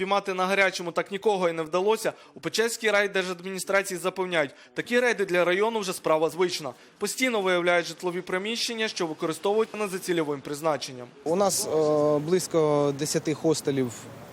впіймати на гарячому так нікого і не вдалося, у Печерській райдержадміністрації запевняють, такі рейди для району вже справа звична. Постійно виявляють житлові приміщення, що використовують за цільовим призначенням. У нас е, близько 10 хостелів,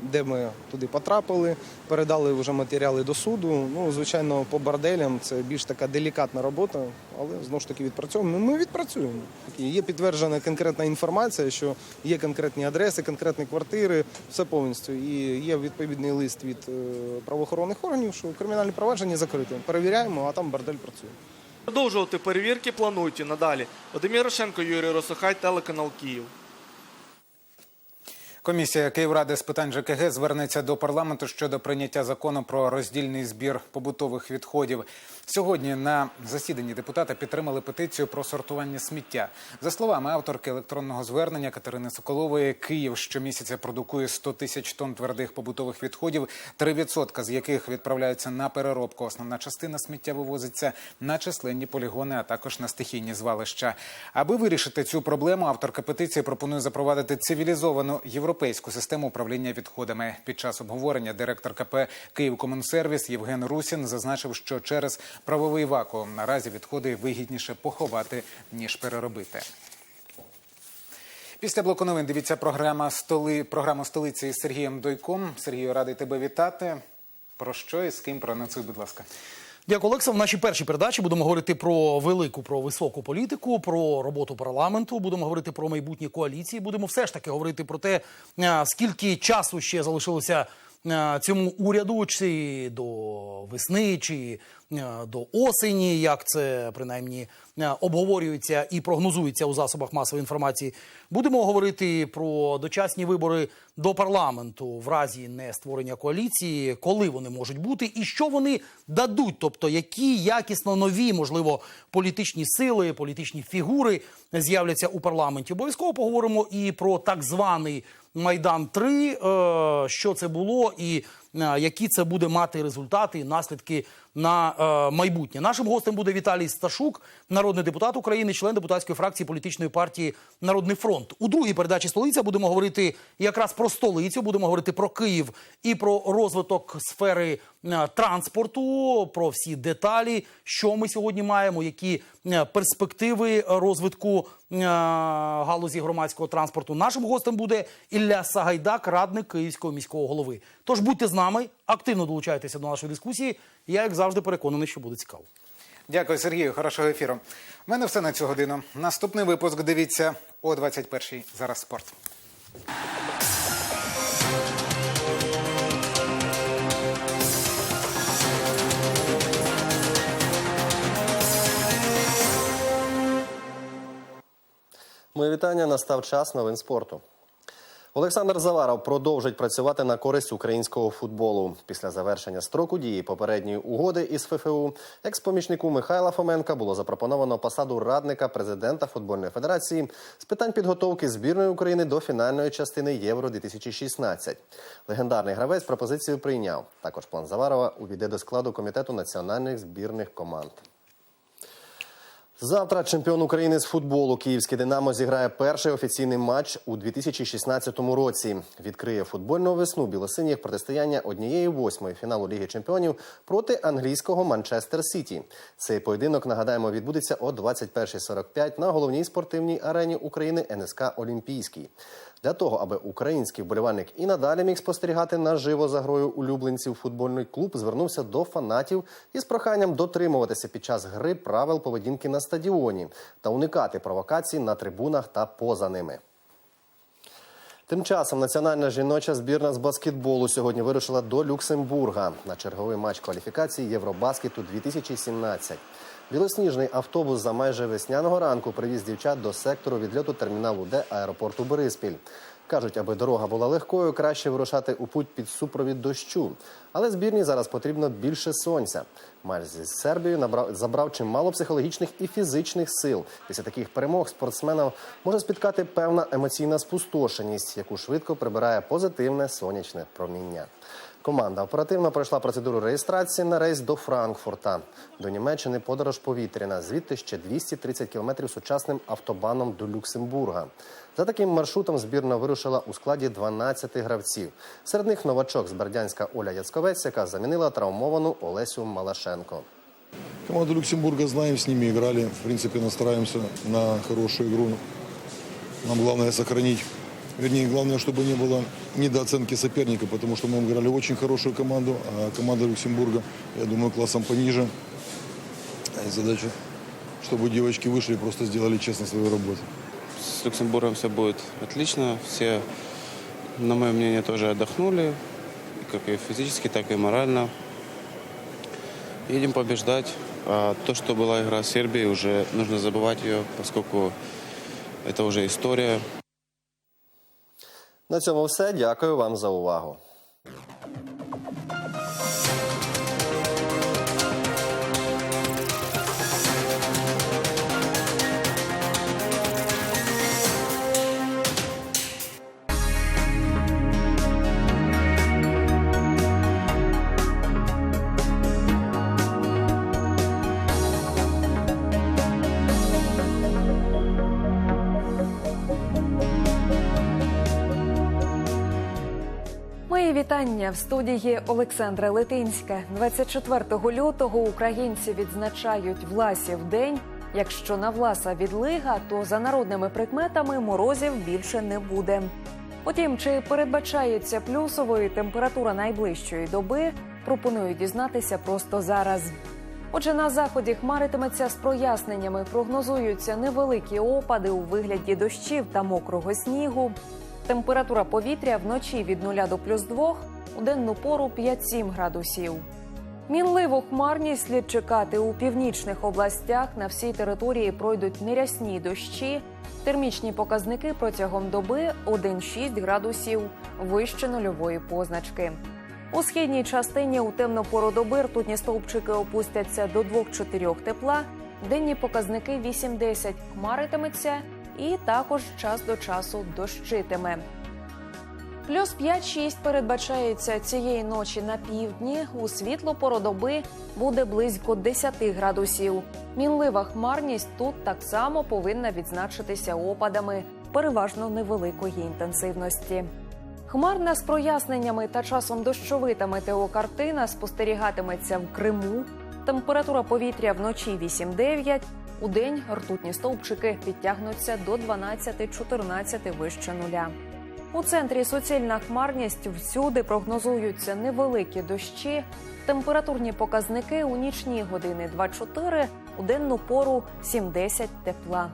де ми туди потрапили, передали вже матеріали до суду. Ну, звичайно, по борделям це більш така делікатна робота, але знову ж таки відпрацьовуємо. Ми відпрацюємо. Є підтверджена конкретна інформація, що є конкретні адреси, конкретні квартири, все повністю. І є відповідний лист від е, правоохоронних органів, що кримінальне провадження закрите. Перевіряємо, а там бордель працює. Продовжувати перевірки планують і надалі. Вадим Ярошенко, Юрій Росохай, телеканал Київ. Комісія Київради з питань ЖКГ звернеться до парламенту щодо прийняття закону про роздільний збір побутових відходів. Сьогодні на засіданні депутата підтримали петицію про сортування сміття. За словами авторки електронного звернення Катерини Соколової, Київ щомісяця продукує 100 тисяч тонн твердих побутових відходів, 3% з яких відправляються на переробку. Основна частина сміття вивозиться на численні полігони, а також на стихійні звалища. Аби вирішити цю проблему, авторка петиції пропонує запровадити цивілізовану європейську систему управління відходами. Під час обговорення директор КП «Київкомунсервіс» Євген Русін зазначив, що через правовий вакуум наразі відходи вигідніше поховати ніж переробити. Після блоку новин дивіться програма столи програму столиці із Сергієм Дойком. Сергію, радий тебе вітати. Про що і з ким проанонсуй, будь ласка. Дякую, Олекса. В нашій першій передачі будемо говорити про велику, про високу політику, про роботу парламенту. Будемо говорити про майбутні коаліції. Будемо все ж таки говорити про те, скільки часу ще залишилося цьому уряду, чи до весни, чи до осені, як це принаймні а, обговорюється і прогнозується у засобах масової інформації. Будемо говорити про дочасні вибори до парламенту в разі не створення коаліції, коли вони можуть бути, і що вони дадуть, тобто які якісно нові, можливо, політичні сили, політичні фігури з'являться у парламенті. Обов'язково поговоримо і про так званий Майдан 3 е, що це було, і які це буде мати результати і наслідки на е, майбутнє. Нашим гостем буде Віталій Сташук, народний депутат України, член депутатської фракції політичної партії Народний фронт. У другій передачі столиця будемо говорити якраз про столицю, будемо говорити про Київ і про розвиток сфери е, транспорту, про всі деталі, що ми сьогодні маємо, які е, перспективи розвитку е, галузі громадського транспорту. Нашим гостем буде Ілля Сагайдак, радник Київського міського голови. Тож будьте з нами, активно долучайтеся до нашої дискусії. Я, як завжди, переконаний, що буде цікаво. Дякую, Сергію. Хорошого ефіру. У мене все на цю годину. Наступний випуск дивіться о 21-й. Зараз спорт. Моє вітання. Настав час новин спорту. Олександр Заваров продовжить працювати на користь українського футболу. Після завершення строку дії попередньої угоди із ФФУ екс-помічнику Михайла Фоменка було запропоновано посаду радника президента футбольної федерації з питань підготовки збірної України до фінальної частини Євро 2016 Легендарний гравець пропозицію прийняв. Також план Заварова увійде до складу комітету національних збірних команд. Завтра чемпіон України з футболу Київське Динамо зіграє перший офіційний матч у 2016 році. Відкриє футбольну весну білосиніх протистояння однієї восьмої фіналу Ліги Чемпіонів проти англійського Манчестер Сіті. Цей поєдинок нагадаємо відбудеться о 21.45 на головній спортивній арені України НСК Олімпійський. Для того, аби український вболівальник і надалі міг спостерігати наживо за грою улюбленців, футбольний клуб звернувся до фанатів із проханням дотримуватися під час гри правил поведінки на стадіоні та уникати провокацій на трибунах та поза ними. Тим часом національна жіноча збірна з баскетболу сьогодні вирушила до Люксембурга на черговий матч кваліфікації Євробаскету 2017. Білосніжний автобус за майже весняного ранку привіз дівчат до сектору відльоту терміналу Д аеропорту Бориспіль. Кажуть, аби дорога була легкою, краще вирушати у путь під супровід дощу. Але збірні зараз потрібно більше сонця. Матч зі Сербією набрав забрав чимало психологічних і фізичних сил. Після таких перемог спортсмена може спіткати певна емоційна спустошеність, яку швидко прибирає позитивне сонячне проміння. Команда оперативно пройшла процедуру реєстрації на рейс до Франкфурта. До Німеччини подорож повітряна. Звідти ще 230 кілометрів сучасним автобаном до Люксембурга. За таким маршрутом збірна вирушила у складі 12 гравців. Серед них новачок з Бердянська Оля Яцковець, яка замінила травмовану Олесю Малашенко. Команду Люксембурга знаем, с ними играли. В принципе, настраиваемся на хорошую игру. Нам главное сохранить, вернее, главное, чтобы не было недооценки соперника, потому что мы играли очень хорошую команду, а команда Люксембурга, я думаю, классом пониже. И задача, чтобы девочки вышли и просто сделали честно свою работу. С Люксембургом все будет отлично. Все, на мое мнение, тоже отдохнули, как и физически, так и морально. Едем побеждать. А то, что была игра с Сербией, уже нужно забывать ее, поскольку это уже история. На цьому все. Дякую вам за увагу. Вітання в студії Олександра Литинська. 24 лютого українці відзначають Власів день. Якщо на Власа відлига, то за народними прикметами морозів більше не буде. Утім, чи передбачається плюсовою температура найближчої доби, пропоную дізнатися просто зараз. Отже, на заході хмаритиметься з проясненнями. Прогнозуються невеликі опади у вигляді дощів та мокрого снігу. Температура повітря вночі від 0 до плюс 2, у денну пору 5-7 градусів. Мінливу хмарність слід чекати у північних областях. На всій території пройдуть нерясні дощі. Термічні показники протягом доби 1-6 градусів вище нульової позначки. У східній частині у темну пору доби ртутні стовпчики опустяться до 2-4 тепла. Денні показники 8-10 хмаритиметься і також час до часу дощитиме. Плюс 5-6 передбачається цієї ночі на півдні. У світло пору доби буде близько 10 градусів. Мінлива хмарність тут так само повинна відзначитися опадами, переважно невеликої інтенсивності. Хмарна з проясненнями та часом дощовита метеокартина спостерігатиметься в Криму. Температура повітря вночі 8-9, у день ртутні стовпчики підтягнуться до 12-14 вище нуля. У центрі суцільна хмарність всюди прогнозуються невеликі дощі. Температурні показники у нічні години 2-4, у денну пору 7-10 тепла.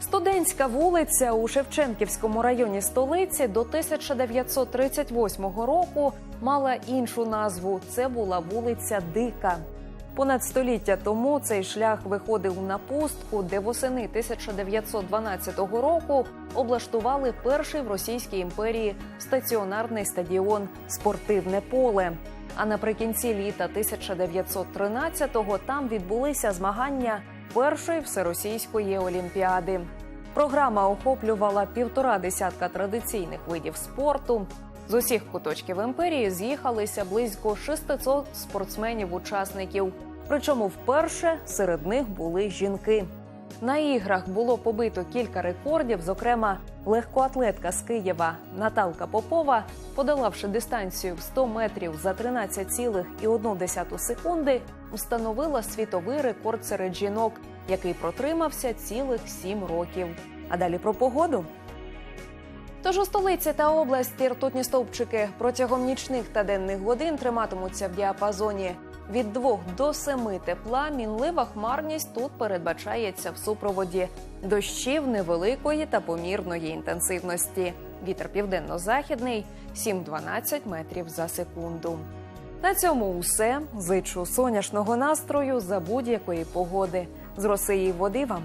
Студентська вулиця у Шевченківському районі столиці до 1938 року мала іншу назву. Це була вулиця Дика. Понад століття тому цей шлях виходив на пустку, де восени 1912 року облаштували перший в Російській імперії стаціонарний стадіон Спортивне поле. А наприкінці літа 1913-го там відбулися змагання першої всеросійської олімпіади. Програма охоплювала півтора десятка традиційних видів спорту. З усіх куточків імперії з'їхалися близько 600 спортсменів-учасників. Причому вперше серед них були жінки. На іграх було побито кілька рекордів. Зокрема, легкоатлетка з Києва Наталка Попова, подолавши дистанцію в 100 метрів за 13,1 секунди, встановила світовий рекорд серед жінок, який протримався цілих 7 років. А далі про погоду. Тож у столиці та області ртутні стовпчики протягом нічних та денних годин триматимуться в діапазоні від 2 до 7 тепла. Мінлива хмарність тут передбачається в супроводі дощів невеликої та помірної інтенсивності. Вітер південно-західний 7-12 метрів за секунду. На цьому усе. Зичу сонячного настрою за будь-якої погоди. З роси і води вам.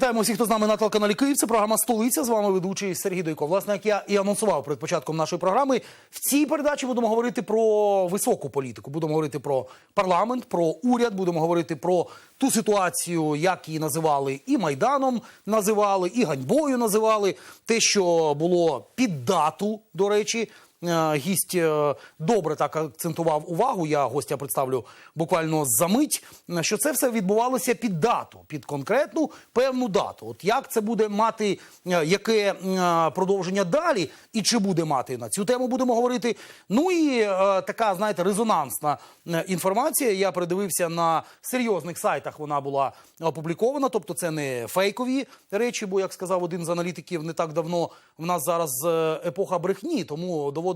Вітаємо всіх, хто з нами на телеканалі Київ. Це програма Столиця. З вами ведучий Сергій Дойко. Власне, як я і анонсував перед початком нашої програми, в цій передачі будемо говорити про високу політику. Будемо говорити про парламент, про уряд. Будемо говорити про ту ситуацію, як її називали і майданом називали, і ганьбою називали. Те, що було під дату, до речі. Е, Гість е, добре так акцентував увагу. Я гостя представлю буквально за мить. е, Що це все відбувалося під дату, під конкретну певну дату. От як це буде мати яке продовження далі, і чи буде мати на цю тему будемо говорити. Ну і така, знаєте, резонансна інформація. Я передивився на серйозних сайтах. Вона була опублікована. Тобто, це не фейкові речі, бо як сказав один з аналітиків, не так давно в нас зараз епоха брехні, тому доводиться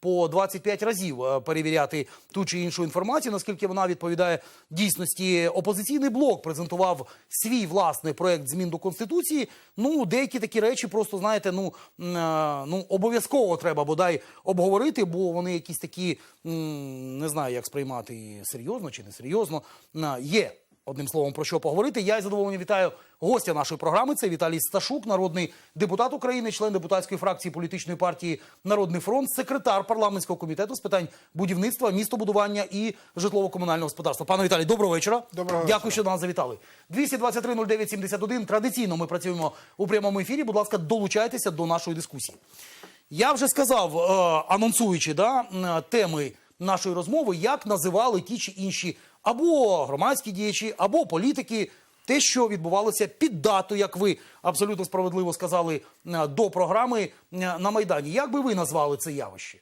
по 25 разів е, перевіряти ту чи іншу інформацію, наскільки вона відповідає дійсності. Опозиційний блок презентував свій власний проект змін до конституції. Ну, деякі такі речі просто знаєте, ну, е, ну обов'язково треба бодай обговорити, бо вони якісь такі не знаю, як сприймати серйозно чи не серйозно. Е, Є Одним словом, про що поговорити. Я із задоволенням вітаю гостя нашої програми. Це Віталій Сташук, народний депутат України, член депутатської фракції політичної партії Народний фронт, секретар парламентського комітету з питань будівництва, містобудування і житлово-комунального господарства. Пане Віталій, доброго вечора. Доброго Дякую, що до нас завітали. 223 09 71. Традиційно ми працюємо у прямому ефірі. Будь ласка, долучайтеся до нашої дискусії. Я вже сказав, е, анонсуючи да, теми нашої розмови, як називали ті чи інші або громадські діячі, або політики. Те, що відбувалося під дату, як ви абсолютно справедливо сказали, е, до програми е, на Майдані. Як би ви назвали це явище?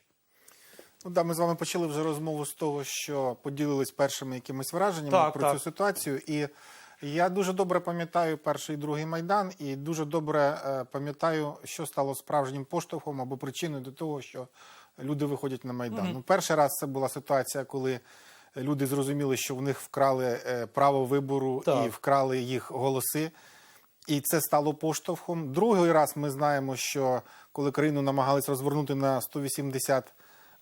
Ну да, ми з вами почали вже розмову з того, що поділились першими якимись враженнями Так, про так. цю ситуацію. І я дуже добре пам'ятаю перший і другий майдан, і дуже добре е, пам'ятаю, що стало справжнім поштовхом або причиною до того, що люди виходять на майдан. Ну, перший раз це була ситуація, коли люди зрозуміли, що в них вкрали е, право вибору Так. і вкрали їх голоси. І це стало поштовхом. Другий раз ми знаємо, що коли країну намагались розвернути на 180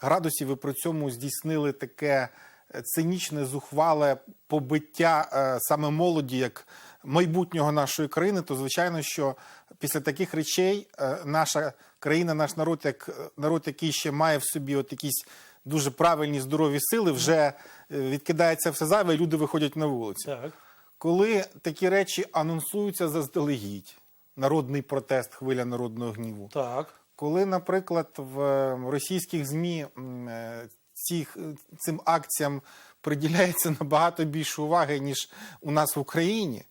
градусів, і при цьому здійснили таке е, цинічне, зухвале побиття е, саме молоді як майбутнього нашої країни, то звичайно, що після таких речей наша країна, наш народ, як народ, який ще має в собі от якісь дуже правильні здорові сили, вже е, відкидається все зайве, і люди виходять на вулицю. Так. Коли такі речі анонсуються заздалегідь, народний протест, хвиля народного гніву. Так. Коли, наприклад, в е, російських ЗМІ е, цих, цим акціям приділяється набагато більше уваги, ніж у нас в Україні.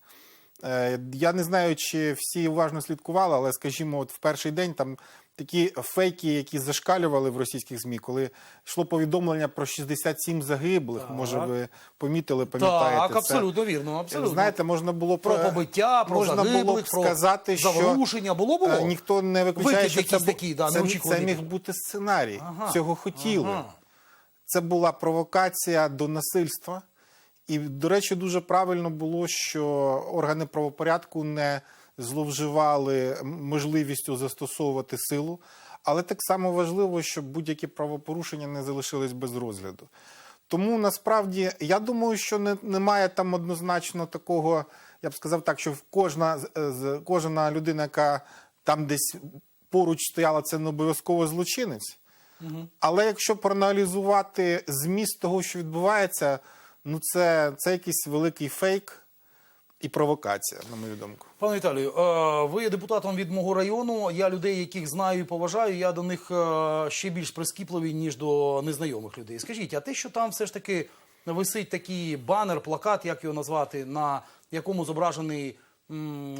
Я не знаю, чи всі уважно слідкували, але, скажімо, от в перший день там такі фейки, які зашкалювали в російських ЗМІ, коли йшло повідомлення про 67 загиблих, може ви помітили, пам'ятаєте Так, це? абсолютно вірно. Абсолютно. Знаєте, можна було про е, побиття, про можна загиблих, було б про сказати, що заворушення. Було було? е, ніхто не виключає, що це, такий, да, це, це міг бути сценарій. Ага, Цього хотіли. ага. Це була провокація до насильства. І, до речі, дуже правильно було, що органи правопорядку не зловживали можливістю застосовувати силу. Але так само важливо, щоб будь-які правопорушення не залишились без розгляду. Тому насправді я думаю, що не, немає там однозначно такого, я б сказав так, що кожна, з- кожна людина, яка там десь поруч стояла, це не обов'язково злочинець. Але якщо проаналізувати зміст того, що відбувається, ну це, це якийсь великий фейк і провокація, на мою думку. Пане Віталію, е, ви є депутатом від мого району. Я людей, яких знаю і поважаю, я до них е, ще більш прискіпливий, ніж до незнайомих людей. Скажіть, а те, що там все ж таки висить такий банер, плакат, як його назвати, на якому зображений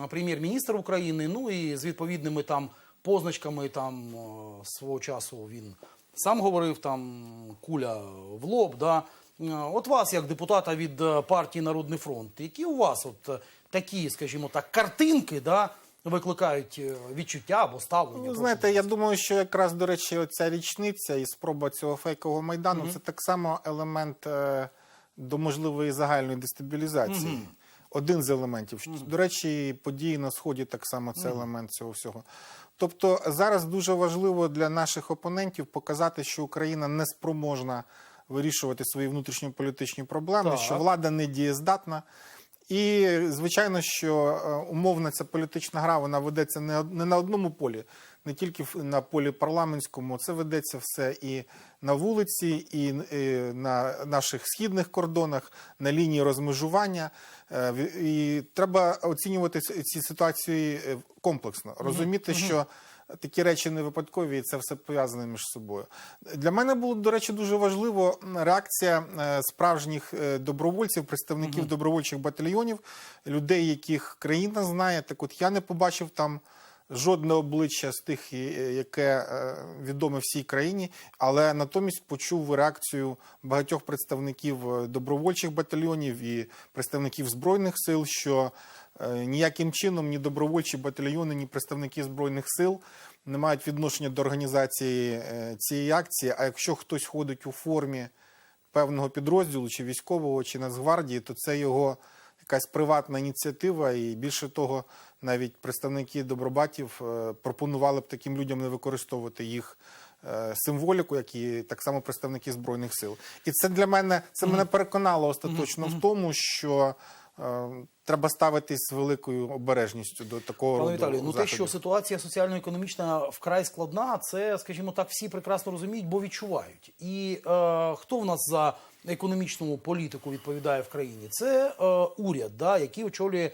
прем'єр-міністр України, ну і з відповідними там позначками, там е, свого часу він сам говорив, там куля в лоб. Да? Е, От вас, як депутата від е, партії Народний фронт, які у вас от е, такі, скажімо так, картинки, да, викликають відчуття або ставлення? Ну, знаєте, я думаю, що якраз, до речі, оця річниця і спроба цього фейкового майдану це так само елемент е, до можливої загальної дестабілізації. Один з елементів. До речі, події на сході так само це елемент цього всього. Тобто зараз дуже важливо для наших опонентів показати, що Україна не спроможна вирішувати свої внутрішньополітичні проблеми, Так. що влада не дієздатна. І звичайно, що е, умовна ця політична гра вона ведеться не на одному полі, не тільки на полі парламентському. Це ведеться все і на вулиці, і на наших східних кордонах, на лінії розмежування. Е, І треба оцінювати ці ситуації е, комплексно, розуміти, що. Такі речі не випадкові, і це все пов'язане між собою. Для мене було, до речі, дуже важливо реакція е, справжніх е, добровольців, представників добровольчих батальйонів, людей, яких країна знає. Так от я не побачив там жодне обличчя з тих, е, яке відоме всій країні, але натомість почув реакцію багатьох представників добровольчих батальйонів і представників збройних сил, що ніяким чином ні добровольчі батальйони, ні представники збройних сил не мають відношення до організації е, цієї акції. А якщо хтось ходить у формі певного підрозділу, чи військового, чи Нацгвардії, то це його якась приватна ініціатива. І більше того, навіть представники добробатів е, пропонували б таким людям не використовувати їх. е, Символіку, як і так само представники збройних сил, і це для мене це мене переконало остаточно в тому, що е, треба ставитись з великою обережністю до такого Пане роду Віталію, ну те, заходів. що ситуація соціально-економічна вкрай складна, це, скажімо так, всі прекрасно розуміють, бо відчувають. І е, хто в нас за економічну політику відповідає в країні? Це е, уряд, да, який очолює